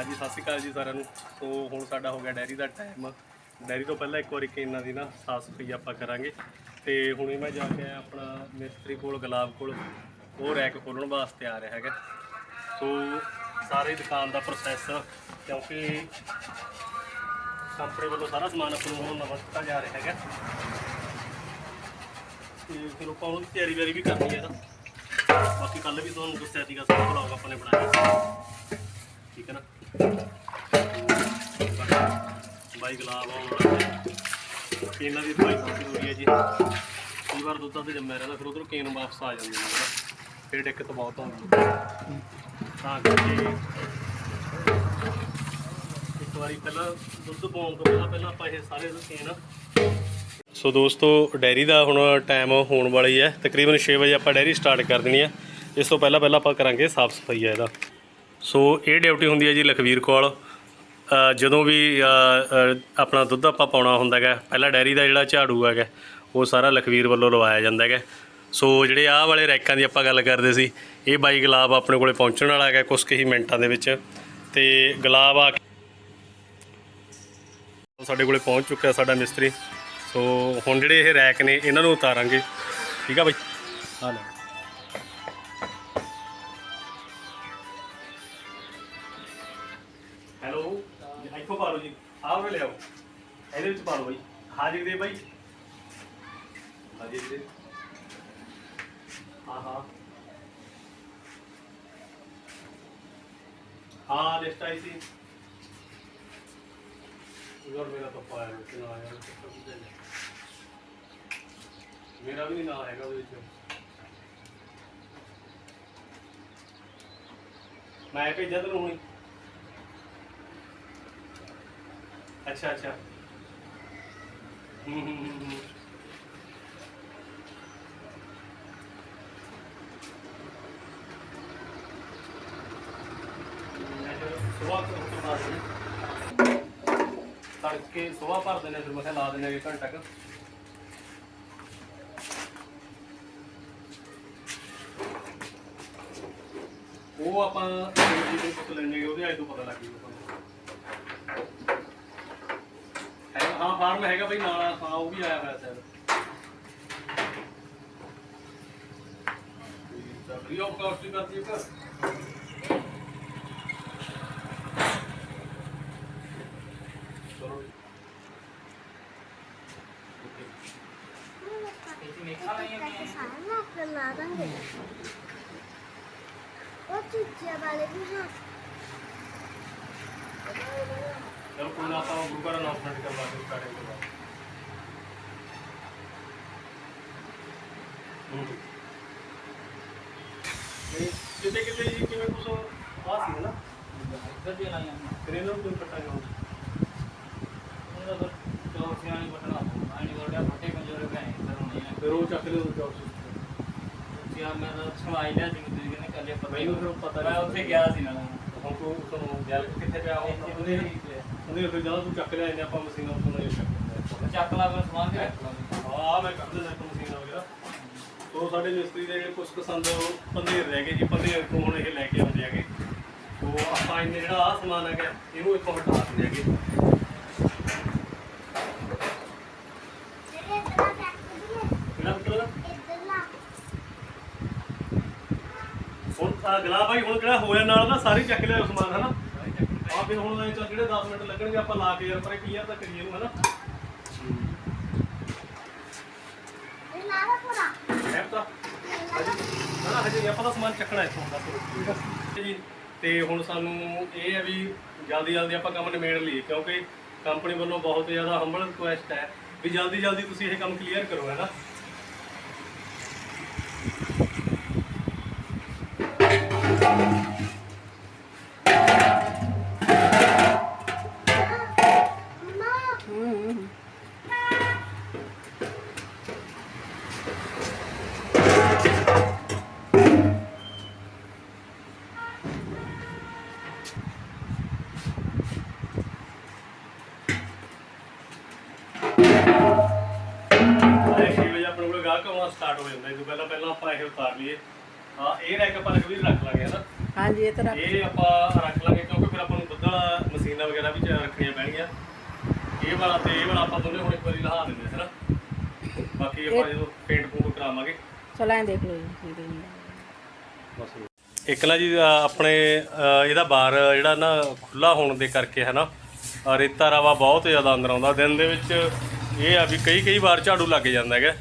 ਹਾਂਜੀ, ਸਤਿ ਸ਼੍ਰੀ ਅਕਾਲ ਜੀ ਸਾਰਿਆਂ ਨੂੰ। ਸੋ ਹੁਣ ਸਾਡਾ ਹੋ ਗਿਆ ਡੈਰੀ ਦਾ ਟਾਈਮ ਡੈਰੀ ਤੋਂ ਪਹਿਲਾਂ ਇੱਕ ਵਾਰੀ ਕਿ ਇਹਨਾਂ ਦੀ ਨਾ ਸਾਫ਼ ਸਫ਼ਾਈ ਆਪਾਂ ਕਰਾਂਗੇ। ਤੇ ਹੁਣੇ ਮੈਂ ਜਾ ਕੇ ਆਇਆ ਆਪਣਾ ਮਿਸਤਰੀ ਕੋਲ, ਗੁਲਾਬ ਕੋਲ। ਉਹ ਰੈਕ ਖੋਲਣ ਵਾਸਤੇ ਆ ਰਿਹਾ ਹੈਗਾ। ਸੋ ਸਾਰੇ ਦੁਕਾਨ ਦਾ ਪ੍ਰੋਸੈਸ ਕਿਉਂਕਿ ਕੰਪਨੀ ਵੱਲੋਂ ਸਾਰਾ ਸਮਾਨ ਆਪਾਂ ਨੂੰ ਹੁਣ ਨਵਾਂ ਦਿੱਤਾ ਜਾ ਰਿਹਾ ਹੈਗਾ। ਤੇ ਫਿਰ ਆਪਾਂ ਉਹਦੀ ਤਿਆਰੀ ਵਾਰੀ ਵੀ ਕਰਨੀ ਹੈ ਇਹਦਾ ਬਾਕੀ ਕੱਲ ਵੀ ਤੁਹਾਨੂੰ ਦੱਸਿਆ ਸੀਗਾ, ਸਾਰਾ ਬਲੌਗ ਆਪਾਂ ਨੇ ਬਣਾਇਆ। ਠੀਕ ਹੈ ਨਾ? ਬਾਈ ਗੁਲਾਬ ਆਉਣ ਇਹਨਾਂ ਦੀ ਦਵਾਈ ਬਹੁਤ ਜ਼ਰੂਰੀ ਹੈ ਜੀ। ਕਈ ਵਾਰ ਦੁੱਧਾਂ ਤੇ ਜੰਮਿਆ ਰਹਿੰਦਾ, ਫਿਰ ਉਧਰੋਂ ਕੇਨ ਵਾਪਸ ਆ ਜਾਂਦੇ ਨੇ ਨਾ। ਫਿਰ ਦਿੱਕਤ ਬਹੁਤ ਹੁੰਦੀ ਤਾਂ ਕਰਕੇ ਇੱਕ ਵਾਰੀ ਪਹਿਲਾਂ ਦੁੱਧ ਪਾਉਣ ਤੋਂ ਪਹਿਲਾਂ ਪਹਿਲਾਂ ਆਪਾਂ ਇਹ ਸਾਰੇ ਕੇਨ ਸੋ ਦੋਸਤੋ, ਡੈਰੀ ਦਾ ਹੁਣ ਟਾਈਮ ਹੋਣ ਵਾਲੀ ਹੈ। ਤਕਰੀਬਨ 6 ਵਜੇ ਆਪਾਂ ਡੈਰੀ ਸਟਾਰਟ ਕਰ ਦੇਣੀ ਹੈ। ਇਸ ਤੋਂ ਪਹਿਲਾਂ ਪਹਿਲਾਂ ਆਪਾਂ ਕਰਾਂਗੇ ਸਾਫ਼ ਸਫ਼ਾਈ ਹੈ ਇਹਦਾ। ਸੋ ਇਹ ਡਿਊਟੀ ਹੁੰਦੀ ਹੈ ਜੀ ਲਖਵੀਰ ਕੋਲ ਜਦੋਂ ਵੀ ਆਪਣਾ ਦੁੱਧ ਆਪਾਂ ਪਾਉਣਾ ਹੁੰਦਾ ਹੈਗਾ, ਪਹਿਲਾਂ ਡੈਰੀ ਦਾ ਜਿਹੜਾ ਝਾੜੂ ਹੈਗਾ, ਉਹ ਸਾਰਾ ਲਖਵੀਰ ਵੱਲੋਂ ਲਵਾਇਆ ਜਾਂਦਾ ਹੈਗਾ। ਸੋ ਜਿਹੜੇ ਆਹ ਵਾਲੇ ਰੈਕਾਂ ਦੀ ਆਪਾਂ ਗੱਲ ਕਰਦੇ ਸੀ, ਇਹ ਬਾਈ ਗੁਲਾਬ ਆਪਣੇ ਕੋਲੇ ਪਹੁੰਚਣ ਵਾਲਾ ਹੈਗਾ ਕੁਝ ਕੁ ਮਿੰਟਾਂ ਦੇ ਵਿੱਚ। ਤੇ ਗੁਲਾਬ ਆ ਕੇ ਸਾਡੇ ਕੋਲੇ ਪਹੁੰਚ ਚੁੱਕਿਆ ਸਾਡਾ ਮਿਸਤਰੀ। ਸੋ ਹੁਣ ਜਿਹੜੇ ਇਹ ਰੈਕ ਨੇ, ਇਹਨਾਂ ਨੂੰ ਉਤਾਰਾਂਗੇ। ਠੀਕ ਆ ਬਾਈ? ਹਾਂ ਲੈ। ਇੱਥੋਂ ਪਾ ਲਓ ਜੀ, ਆਹ ਵੇ ਲਿਆਓ ਇਹਦੇ ਵਿੱਚ ਪਾ ਲਓ ਬਾਈ। ਹਾਜ਼ਰ ਦੇ ਬਾਈ। ਹਾਜ਼ਰ ਦੇ। ਹਾਂ ਹਾਂ ਹਾਂ ਲਿਸਟ ਆਈ ਸੀ। ਯਾਰ ਮੇਰਾ ਪਪਾ ਪਾਇਆ ਨਹੀਂ ਨਾ ਆਇਆ ਮੇਰਾ ਵੀ ਨਹੀਂ ਨਾਂ ਹੈਗਾ ਉਹਦੇ ਵਿੱਚ। ਮੈਂ ਭੇਜਿਆ ਤੈਨੂੰ ਹੁਣੀ। ਅੱਛਾ ਅੱਛਾ। ਹੂੰ ਹੂੰ ਹੂੰ ਤੜਕੇ ਸੋਹਾ ਭਰ ਦਿੰਦੇ ਫਿਰ ਮੈਂ ਕਿਹਾ ਲਾ ਦਿੰਦੇ ਇੱਕ ਘੰਟਾ ਕੁ। ਉਹ ਆਪਾਂ ਜੀ ਤੋਂ ਪੁੱਛ ਲੈਣੇ ਉਹਦੇ ਆਏ ਤੋਂ ਪਤਾ ਲੱਗ ਜੂਗਾ ਤੁਹਾਨੂੰ ਹੈ ਫਾਰਮ ਹੈਗਾ ਬਈ ਨਾਲ ਹਾਂ ਉਹ ਵੀ ਆਇਆ ਹੋਇਆ ਸਰ ਫ੍ਰੀ ਆਫ ਕਾਸਟ ਹੀ ਕਰਦੀ ਹੈ ਉਹ ਚੀਚੀਆਂ ਵਾਲੇ ਵੀ ਹਾਂ। ਚਲੋ ਕੋਈ ਨਾ ਆਪਾਂ ਗੁਰੂ ਘਰ ਅਨਾਉਂਸਮੈਂਟ ਕਰਵਾ ਕੇ ਸਟਾਰਟਿੰਗ ਕਰਵਾ ਹੂੰ। ਨਹੀਂ ਕਿਤੇ ਕਿਤੇ ਜੀ ਕਿਵੇਂ ਕੁਛ ਆ ਸੀ ਨਾ? ਇੱਧਰ ਦੀ ਲਾਈਆਂ ਫਿਰ ਇਹਨਾਂ ਨੂੰ ਕੋਈ ਪਤਾ ਨਹੀਂ ਉਹਨਾਂ ਦਾ ਚੌਕਸੀਆਂ ਨਹੀਂ ਬਟਣਾ ਆਣੀ ਗੋੜਿਆ ਫੱਟੇ ਕੰਜੋਰੇ ਗਏ ਇੱਧਰ ਹੋਣੀ ਹੈ ਫਿਰ ਉਹ ਚੱਕ ਲਿਓ ਜੌਬ ਮੈਂ ਤਾਂ ਛਵਾਈ ਲਿਆ ਜਿੰਗ ਤੁਸੀਂ ਕਹਿੰਦੇ ਕੱਲੇ ਪਤਾ ਮੈਨੂੰ ਫਿਰ ਪਤਾ ਮੈਂ ਨਹੀਂ। ਉੱਥੇ ਗਿਆ ਸੀ ਨਾਲ। ਹੁਣ ਤੂੰ ਤੁਹਾਨੂੰ ਗੱਲ ਕਿੱਥੇ ਪਿਆ ਉਹ? ਉਹਦੇ ਹੀ ਉਹਦੇ ਫਿਰ ਜਦੋਂ ਤੂੰ ਚੱਕ ਲਿਆ ਇਹਨੇ ਆਪਾਂ ਮਸ਼ੀਨਾਂ ਤੋਂ ਨਹੀਂ ਚੱਕ ਚੱਕ ਲਾ ਮੈਂ ਸਮਾਨ ਵੀ ਰੱਖ ਲਾ। ਆ ਮੈਂ ਕਰ ਦਿੰਦਾ ਇੱਕ ਮਸ਼ੀਨਾਂ ਵਗੈਰਾ ਸੋ ਸਾਡੇ ਮਿਸਤਰੀ ਦੇ ਜਿਹੜੇ ਕੁਝ ਪਸੰਦ ਪੰਦੇਰ ਰਹਿ ਗਏ ਜੀ ਪੰਦੇਰ ਤੋਂ ਹੁਣ ਇਹ ਲੈ ਕੇ ਆਉਂਦੇ ਹੈਗੇ। ਸੋ ਆਪਾਂ ਇਹਨੇ ਜਿਹੜਾ ਆ ਸਮਾਨ ਹੈਗਾ ਇਹਨੂੰ ਇੱਥੋਂ ਹਟਾ ਦਿੰਦੇ ਕਿਹੜਾ ਲਾ। ਹੁਣ ਆ ਗਲਾ ਭਾਈ ਹੁਣ ਜਿਹੜਾ ਹੋਇਆ ਨਾਲ ਨਾ ਸਾਰੀ ਚੱਕ ਲਿਆ ਸਮਾਨ ਹਨਾ? ਫਿਰ ਹੁਣ ਇਹ ਚੱਲ ਜਿਹੜੇ 10 ਮਿੰਟ ਲੱਗਣਗੇ ਆਪਾਂ ਲਾ ਕੇ ਯਾਰ ਪਰ ਕਲੀਅਰ ਤਾਂ ਕਰੀਏ ਇਹਨੂੰ ਹਨਾ? ਇਹ ਲਾ ਲਾ ਪੂਰਾ ਹੈ ਤਾਂ। ਨਾ ਨਾ ਹਜੇ ਆਪਾਂ ਦਾ ਸਮਾਨ ਚੱਕਣਾ ਇੱਥੋਂ ਬਸ ਜੀ ਤੇ ਹੁਣ ਸਾਨੂੰ ਇਹ ਹੈ ਵੀ ਜਲਦੀ ਜਲਦੀ ਆਪਾਂ ਕੰਮ ਨਿਬੇੜ ਲਈਏ ਕਿਉਂਕਿ ਕੰਪਨੀ ਵੱਲੋਂ ਬਹੁਤ ਜ਼ਿਆਦਾ ਹੰਬਲ ਰਿਕੁਐਸਟ ਹੈ ਵੀ ਜਲਦੀ ਜਲਦੀ ਤੁਸੀਂ ਇਹ ਕੰਮ ਕਲੀਅਰ ਕਰੋ ਹੈ ਨਾ? ਹੋ ਜਾਂਦਾ ਇਹ ਤੋਂ ਪਹਿਲਾਂ ਪਹਿਲਾਂ ਆਪਾਂ ਇਹ ਉਤਾਰ ਲਈਏ। ਹਾਂ ਇਹ ਰੈਕ ਆਪਾਂ ਲਖਵੀਰ ਰੱਖ ਲਾਂਗੇ ਹਨਾ ਹਾਂਜੀ ਇਹ ਤਾਂ ਰੱਖ ਇਹ ਆਪਾਂ ਰੱਖ ਲਾਂਗੇ ਕਿਉਂਕਿ ਫਿਰ ਆਪਾਂ ਨੂੰ ਦੁੱਧ ਮਸ਼ੀਨਾਂ ਵਗੈਰਾ ਵੀ ਰੱਖਣੀਆਂ ਪੈਣਗੀਆਂ। ਇਹ ਵਾਲਾ ਤੇ ਇਹ ਵਾਲਾ ਆਪਾਂ ਦੋਨੇ ਹੁਣ ਇੱਕ ਵਾਰੀ ਲਹਾ ਦਿੰਦੇ ਹਾਂ ਹਨਾ ਬਾਕੀ ਆਪਾਂ ਜਦੋਂ ਪੇਂਟ ਪੂੰਟ ਕਰਾਵਾਂਗੇ। ਚਲ ਐਂ ਦੇਖ ਲਓ ਜੀ ਕੀ ਦੇਣੀ ਇੱਕ ਨਾ ਜੀ ਆਪਣੇ ਇਹਦਾ ਬਾਰ ਜਿਹੜਾ ਨਾ ਖੁੱਲਾ ਹੋਣ ਦੇ ਕਰਕੇ ਹੈ ਨਾ? ਰੇਤਾ ਰਵਾ ਬਹੁਤ ਜ਼ਿਆਦਾ ਅੰਦਰ ਆਉਂਦਾ। ਦਿਨ ਦੇ ਵਿੱਚ ਇਹ ਆ ਵੀ ਕਈ ਕਈ ਵਾਰ ਝਾੜੂ ਲੱਗ ਜਾਂਦਾ ਹੈਗਾ।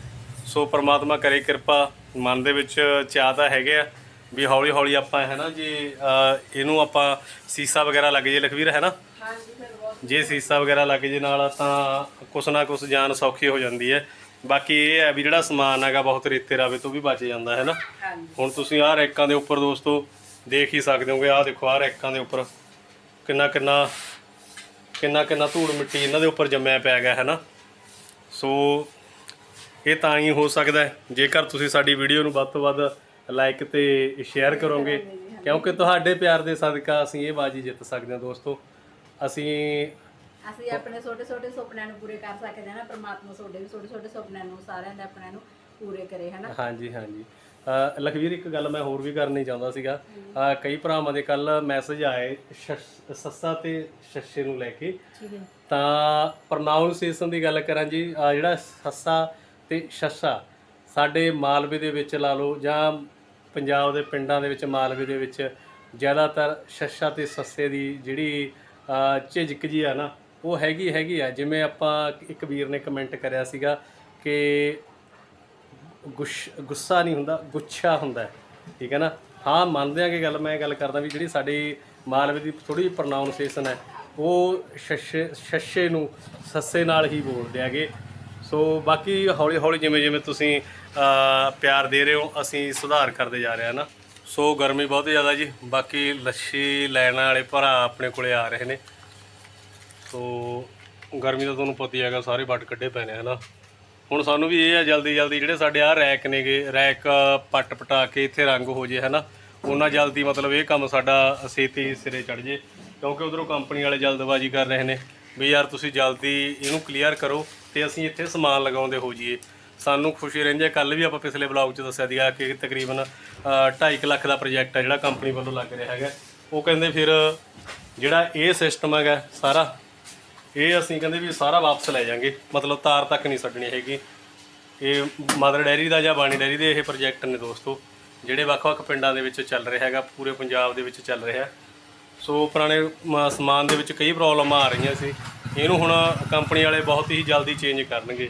ਸੋ ਪ੍ਰਮਾਤਮਾ ਕਰੇ ਕਿਰਪਾ ਮਨ ਦੇ ਵਿੱਚ ਚਾਹ ਤਾਂ ਹੈਗੇ ਆ ਵੀ ਹੌਲੀ ਹੌਲੀ ਆਪਾਂ ਹੈ ਨਾ ਜੀ ਇਹਨੂੰ ਆਪਾਂ ਸੀਸਾ ਵਗੈਰਾ ਲੱਗ ਜੇ ਲਖਵੀਰ ਹੈ ਨਾ? ਜੇ ਸੀਸਾ ਵਗੈਰਾ ਲੱਗ ਜੇ ਨਾਲ ਤਾਂ ਕੁਛ ਨਾ ਕੁਛ ਜਾਨ ਸੌਖੀ ਹੋ ਜਾਂਦੀ ਹੈ। ਬਾਕੀ ਇਹ ਹੈ ਵੀ ਜਿਹੜਾ ਸਮਾਨ ਹੈਗਾ ਬਹੁਤ ਰੇਤੇ ਰਾਵੇ ਤੋਂ ਵੀ ਬਚ ਜਾਂਦਾ ਹੈ ਨਾ? ਹੁਣ ਤੁਸੀਂ ਆਹ ਰੈਕਾਂ ਦੇ ਉੱਪਰ ਦੋਸਤੋ ਦੇਖ ਹੀ ਸਕਦੇ ਹੋਗੇ ਆਹ ਦੇਖੋ ਆਹ ਰੈਕਾਂ ਦੇ ਉੱਪਰ ਕਿੰਨਾ ਕਿੰਨਾ ਕਿੰਨਾ ਕਿੰਨਾ ਧੂੜ ਮਿੱਟੀ ਇਹਨਾਂ ਦੇ ਉੱਪਰ ਜੰਮਿਆ ਪਿਆ ਗਿਆ ਹੈ ਨਾ? ਸੋ ਇਹ ਤਾਂ ਹੀ ਹੋ ਸਕਦਾ ਹੈ। ਜੇਕਰ ਤੁਸੀਂ ਸਾਡੀ ਵੀਡੀਓ ਨੂੰ ਵੱਧ ਤੋਂ ਵੱਧ ਲਾਈਕ ਤੇ ਸ਼ੇਅਰ ਕਰੋਗੇ ਕਿਉਂਕਿ ਤੁਹਾਡੇ ਪਿਆਰ ਦੇ ਸਦਕਾ ਅਸੀਂ ਇਹ ਬਾਜੀ ਜਿੱਤ ਸਕਦੇ ਹਾਂ ਦੋਸਤੋ। ਅਸੀਂ ਅਸੀਂ ਆਪਣੇ ਛੋਟੇ ਛੋਟੇ ਸੁਪਨਿਆਂ ਨੂੰ ਪੂਰੇ ਕਰ ਸਕਦੇ ਹਾਂ ਨਾ ਪ੍ਰਮਾਤਮਾ ਤੁਹਾਡੇ ਵੀ ਛੋਟੇ ਛੋਟੇ ਸੁਪਨਿਆਂ ਨੂੰ ਸਾਰਿਆਂ ਦੇ ਆਪਣਿਆਂ ਨੂੰ ਪੂਰੇ ਕਰੇ ਹਨਾ ਹਾਂਜੀ ਹਾਂਜੀ। ਅ, ਲਖਵੀਰ ਇੱਕ ਗੱਲ ਮੈਂ ਹੋਰ ਵੀ ਕਰਨੀ ਚਾਹੁੰਦਾ ਸੀਗਾ। ਅ, ਕਈ ਭਰਾਵਾਂ ਦੇ ਕੱਲ ਮੈਸੇਜ ਆਏ ਸ਼ਸ਼- ਸੱਸਾ ਤੇ ਸ਼ੱਸ਼ੇ ਨੂੰ ਲੈ ਕੇ। ਠੀਕ ਹੈ। ਤਾਂ ਪ੍ਰੋਨਾਂਸੀਏਸ਼ਨ ਦੀ ਗੱਲ ਕਰਾਂ ਜੀ ਅ, ਜਿਹੜਾ ਸੱਸਾ ਤੇ ਛੱਛਾ ਸਾਡੇ ਮਾਲਵੇ ਦੇ ਵਿੱਚ ਲਾ ਲਓ ਜਾਂ ਪੰਜਾਬ ਦੇ ਪਿੰਡਾਂ ਦੇ ਵਿੱਚ ਮਾਲਵੇ ਦੇ ਵਿੱਚ ਜ਼ਿਆਦਾਤਰ ਛੱਛਾ ਤੇ ਸੱਸੇ ਦੀ ਜਿਹੜੀ ਝਿਜਕ ਜੀ ਆ ਨਾ, ਉਹ ਹੈਗੀ ਹੈਗੀ ਆ। ਜਿਵੇਂ ਆਪਾਂ ਇੱਕ ਵੀਰ ਨੇ ਕਮੈਂਟ ਕਰਿਆ ਸੀਗਾ ਕਿ ਗੁੱਸ, ਗੁੱਸਾ ਨਹੀਂ ਹੁੰਦਾ, ਗੁੱਛਾ ਹੁੰਦਾ ਠੀਕ ਹੈ ਨਾ? ਹਾਂ, ਮੰਨਦੇ ਆ ਕਿ ਗੱਲ, ਮੈਂ ਗੱਲ ਕਰਦਾ ਵੀ ਜਿਹੜੀ ਸਾਡੀ ਮਾਲਵੇ ਦੀ ਥੋੜੀ ਜਿਹੀ ਪ੍ਰੋਨਾਂਸੀਏਸ਼ਨ ਹੈ, ਉਹ ਸ਼ਸ਼ੇ ਸ਼ਸ਼ੇ ਨੂੰ ਸੱਸੇ ਨਾਲ ਹੀ ਬੋਲਦੇ ਹੈਗੇ। ਸੋ ਬਾਕੀ ਹੌਲੀ ਹੌਲੀ ਜਿਵੇਂ ਜਿਵੇਂ ਤੁਸੀਂ ਪਿਆਰ ਦੇ ਰਹੇ ਹੋ, ਅਸੀਂ ਸੁਧਾਰ ਕਰਦੇ ਜਾ ਰਹੇ ਹਾਂ ਨਾ। ਸੋ ਗਰਮੀ ਬਹੁਤ ਜ਼ਿਆਦਾ ਜੀ। ਬਾਕੀ ਲੱਛੀ ਲੈਣ ਵਾਲੇ ਭਰਾ ਆਪਣੇ ਕੋਲੇ ਆ ਰਹੇ ਨੇ। ਸੋ ਗਰਮੀ ਦਾ ਤੁਹਾਨੂੰ ਪਤਾ ਹੀ ਹੈਗਾ, ਸਾਰੇ ਵੱਟ ਕੱਢੇ ਪਏ ਨੇ, ਹਨਾ। ਹੁਣ ਸਾਨੂੰ ਵੀ ਇਹ ਆ, ਜਲਦੀ ਜਲਦੀ ਜਿਹੜੇ ਸਾਡੇ ਆ ਰੈਕ ਨੇਗੇ, ਰੈਕ ਪੱਟ ਪਟਾ ਕੇ ਇੱਥੇ ਰੰਗ ਹੋ ਜੇ, ਹਨਾ। ਉਹਨਾਂ ਜਲਦੀ ਮਤਲਬ ਇਹ ਕੰਮ ਸਾਡਾ ਛੇਤੀ ਸਿਰੇ ਚੜ ਜੇ। ਕਿਉਂਕਿ ਉਧਰੋਂ ਕੰਪਨੀ ਵਾਲੇ ਜਲਦਬਾਜ਼ੀ ਕਰ ਰਹੇ ਨੇ। ਵੀ ਯਾਰ ਤੁਸੀਂ ਜਲਦੀ ਇਹਨੂੰ ਕਲੀਅਰ ਕਰੋ। ਤੇ ਅਸੀਂ ਇੱਥੇ ਸਮਾਨ ਲਗਾਉਂਦੇ ਹੋ ਜਾਈਏ ਸਾਨੂੰ ਖੁਸ਼ੀ ਰਹਿੰਦੀ ਹੈ। ਕੱਲ ਵੀ ਆਪਾਂ ਪਿਛਲੇ ਬਲੌਗ 'ਚ ਦੱਸਿਆ ਸੀਗਾ ਕਿ ਤਕਰੀਬਨ 2.5 ਲੱਖ ਦਾ ਪ੍ਰੋਜੈਕਟ ਹੈ ਜਿਹੜਾ ਕੰਪਨੀ ਵੱਲੋਂ ਲੱਗ ਰਿਹਾ ਹੈਗਾ। ਉਹ ਕਹਿੰਦੇ ਫਿਰ ਜਿਹੜਾ ਇਹ ਸਿਸਟਮ ਹੈਗਾ ਸਾਰਾ, ਇਹ ਅਸੀਂ ਕਹਿੰਦੇ ਵੀ ਸਾਰਾ ਵਾਪਸ ਲੈ ਜਾਾਂਗੇ। ਮਤਲਬ ਤਾਰ ਤੱਕ ਨਹੀਂ ਛੱਡਣੀ ਹੈਗੀ। ਇਹ ਮਦਰ ਡੈਰੀ ਦਾ ਜਾਂ ਬਾਣੀ ਡੈਰੀ ਦੇ ਇਹ ਪ੍ਰੋਜੈਕਟ ਨੇ ਦੋਸਤੋ। ਜਿਹੜੇ ਵੱਖ-ਵੱਖ ਪਿੰਡਾਂ ਦੇ ਵਿੱਚ ਚੱਲ ਰਿਹਾ ਹੈਗਾ, ਪੂਰੇ ਪੰਜਾਬ ਦੇ ਵਿੱਚ ਚੱਲ ਰਿਹਾ। ਸੋ ਪੁਰਾਣੇ ਮ- ਸਮਾਨ ਦੇ ਵਿੱਚ ਕਈ ਪ੍ਰੋਬਲਮਾਂ ਆ ਰਹੀਆਂ ਸੀ। ਇਹਨੂੰ ਹੁਣ ਕੰਪਨੀ ਵਾਲੇ ਬਹੁਤ ਹੀ ਜਲਦੀ ਚੇਂਜ ਕਰਨਗੇ।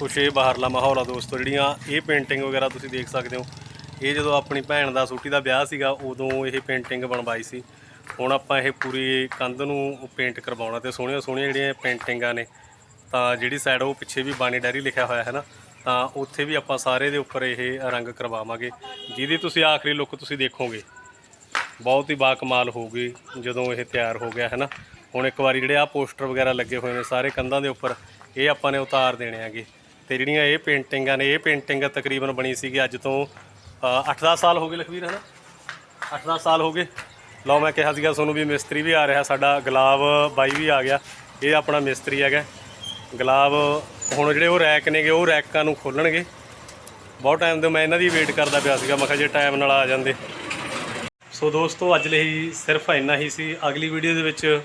ਕੁਛ ਇਹ ਬਾਹਰਲਾ ਮਾਹੌਲ ਆ ਦੋਸਤੋ, ਜਿਹੜੀਆਂ ਇਹ ਪੇਂਟਿੰਗ ਵਗੈਰਾ ਤੁਸੀਂ ਦੇਖ ਸਕਦੇ ਹੋ। ਇਹ ਜਦੋਂ ਆਪਣੀ ਭੈਣ ਦਾ, ਸੂਟੀ ਦਾ ਵਿਆਹ ਸੀਗਾ, ਉਦੋਂ ਇਹ ਪੇਂਟਿੰਗ ਬਣਵਾਈ ਸੀ। ਹੁਣ ਆਪਾਂ ਇਹ ਪੂਰੀ ਕੰਧ ਨੂੰ ਪੇਂਟ ਕਰਵਾਉਣਾ ਤੇ ਸੋਹਣੀਆਂ ਸੋਹਣੀਆਂ ਜਿਹੜੀਆਂ ਪੇਂਟਿੰਗਾਂ ਨੇ, ਤਾਂ ਜਿਹੜੀ ਸਾਈਡ ਉਹ ਪਿੱਛੇ ਵੀ ਬਾਣੀ ਡੈਰੀ ਲਿਖਿਆ ਹੋਇਆ ਹੈ ਨਾ। ਤਾਂ ਉੱਥੇ ਵੀ ਆਪਾਂ ਸਾਰੇ ਦੇ ਉੱਪਰ ਇਹ ਰੰਗ ਕਰਵਾਵਾਂਗੇ। ਜਿਹਦੀ ਤੁਸੀਂ ਆਖਰੀ ਲੁੱਕ ਤੁਸੀਂ ਦੇਖੋਗੇ, ਬਹੁਤ ਹੀ ਬਾਕਮਾਲ ਹੋਊਗੀ ਜਦੋਂ ਇਹ ਤਿਆਰ ਹੋ ਗਿਆ ਹੈ ਨਾ ਹੁਣ ਇੱਕ ਵਾਰੀ ਜਿਹੜੇ ਆ ਪੋਸਟਰ ਵਗੈਰਾ ਲੱਗੇ ਹੋਏ ਨੇ ਸਾਰੇ ਕੰਧਾਂ ਦੇ ਉੱਪਰ, ਇਹ ਆਪਾਂ ਨੇ ਉਤਾਰ ਦੇਣੇ ਹੈਗੇ। ਤੇ ਜਿਹੜੀਆਂ ਇਹ ਪੇਂਟਿੰਗਾਂ ਨੇ, ਇਹ ਪੇਂਟਿੰਗ ਤਕਰੀਬਨ ਬਣੀ ਸੀਗੀ ਅੱਜ ਤੋਂ 8-10 ਸਾਲ ਹੋ ਗਏ ਲਖਵੀਰ ਹੈ ਨਾ 8-10 ਸਾਲ ਹੋ ਗਏ। ਲਓ, ਮੈਂ ਕਿਹਾ ਸੀਗਾ ਤੁਹਾਨੂੰ ਵੀ ਮਿਸਤਰੀ ਵੀ ਆ ਰਿਹਾ, ਸਾਡਾ ਗੁਲਾਬ ਬਾਈ ਵੀ ਆ ਗਿਆ। ਇਹ ਆਪਣਾ ਮਿਸਤਰੀ ਹੈਗਾ। ਗੁਲਾਬ ਹੁਣ ਜਿਹੜੇ ਉਹ ਰੈਕ ਨੇਗੇ, ਉਹ ਰੈਕਾਂ ਨੂੰ ਖੋਲਣਗੇ। ਬਹੁਤ ਟਾਈਮ ਤੋਂ ਮੈਂ ਇਹਨਾਂ ਦੀ ਵੇਟ ਕਰਦਾ ਪਿਆ ਸੀਗਾ, ਮੈਂ ਕਿਹਾ ਜੇ ਟਾਈਮ ਨਾਲ ਆ ਜਾਂਦੇ। ਸੋ ਦੋਸਤੋ, ਅੱਜ ਲਈ ਸਿਰਫ ਇੰਨਾ ਹੀ ਸੀ। ਅਗਲੀ ਵੀਡੀਓ ਦੇ ਵਿੱਚ,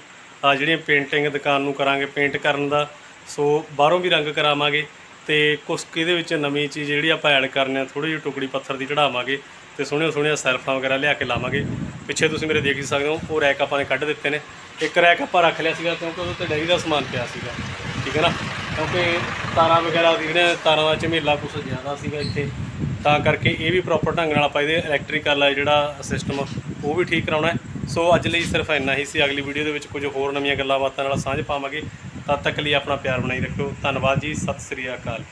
ਆ ਜਿਹੜੀਆਂ ਪੇਂਟਿੰਗ ਦੁਕਾਨ ਨੂੰ ਕਰਾਂਗੇ ਪੇਂਟ ਕਰਨ ਦਾ। ਸੋ ਬਾਹਰੋਂ ਵੀ ਰੰਗ ਕਰਾਵਾਂਗੇ ਤੇ ਕੁਛ ਕੁ ਇਹਦੇ ਵਿੱਚ ਨਵੀਂ ਚੀਜ਼ ਜਿਹੜੀ ਆਪਾਂ ਐਡ ਕਰਨੇ ਆ ਥੋੜੀ ਜਿਹੀ ਟੁਕੜੀ ਪੱਥਰ ਦੀ ਚੜਾਵਾਂਗੇ ਤੇ ਸੋਹਣੀਆਂ ਸੋਹਣੀਆਂ ਸੈਲਫਾਂ ਵਗੈਰਾ ਲਿਆ ਕੇ ਲਾਵਾਂਗੇ। ਪਿੱਛੇ ਤੁਸੀਂ ਮੇਰੇ ਦੇਖ ਹੀ ਸਕਦੇ ਹੋ, ਉਹ ਰੈਕ ਆਪਾਂ ਨੇ ਕੱਢ ਦਿੱਤੇ ਨੇ। ਇੱਕ ਰੈਕ ਆਪਾਂ ਰੱਖ ਲਿਆ ਸੀਗਾ ਕਿਉਂਕਿ ਉਹਦੇ ਤੇ ਡੈਰੀ ਦਾ ਸਮਾਨ ਪਿਆ ਸੀਗਾ। ਠੀਕ ਹੈ ਨਾ? ਕਿਉਂਕਿ ਤਾਰਾਂ ਵਗੈਰਾ ਦੀ ਜਿਹੜੀਆਂ ਤਾਰਾਂ ਦਾ ਝਮੇਲਾ ਕੁਛ ਜ਼ਿਆਦਾ ਸੀਗਾ ਇੱਥੇ। ਤਾਂ ਕਰਕੇ ਇਹ ਵੀ ਪ੍ਰੋਪਰ ਢੰਗ ਨਾਲ ਆਪਾਂ ਇਹਦੇ ਇਲੈਕਟ੍ਰੀਕਲ ਆ ਜਿਹੜਾ ਸਿਸਟਮ ਉਹ ਵੀ ਠੀਕ ਕਰਾਉਣਾ ਹੈ। ਸੋ ਅੱਜ ਲਈ ਸਿਰਫ ਇੰਨਾ ਹੀ ਸੀ। ਅਗਲੀ ਵੀਡੀਓ ਦੇ ਵਿੱਚ ਕੁਝ ਹੋਰ ਨਵੀਆਂ ਗੱਲਾਂ ਬਾਤਾਂ ਨਾਲ ਸਾਂਝ ਪਾਵਾਂਗੇ। ਤਦ ਤੱਕ ਲਈ ਆਪਣਾ ਪਿਆਰ ਬਣਾਈ ਰੱਖਿਓ। ਧੰਨਵਾਦ ਜੀ। ਸਤਿ ਸ੍ਰੀ ਅਕਾਲ।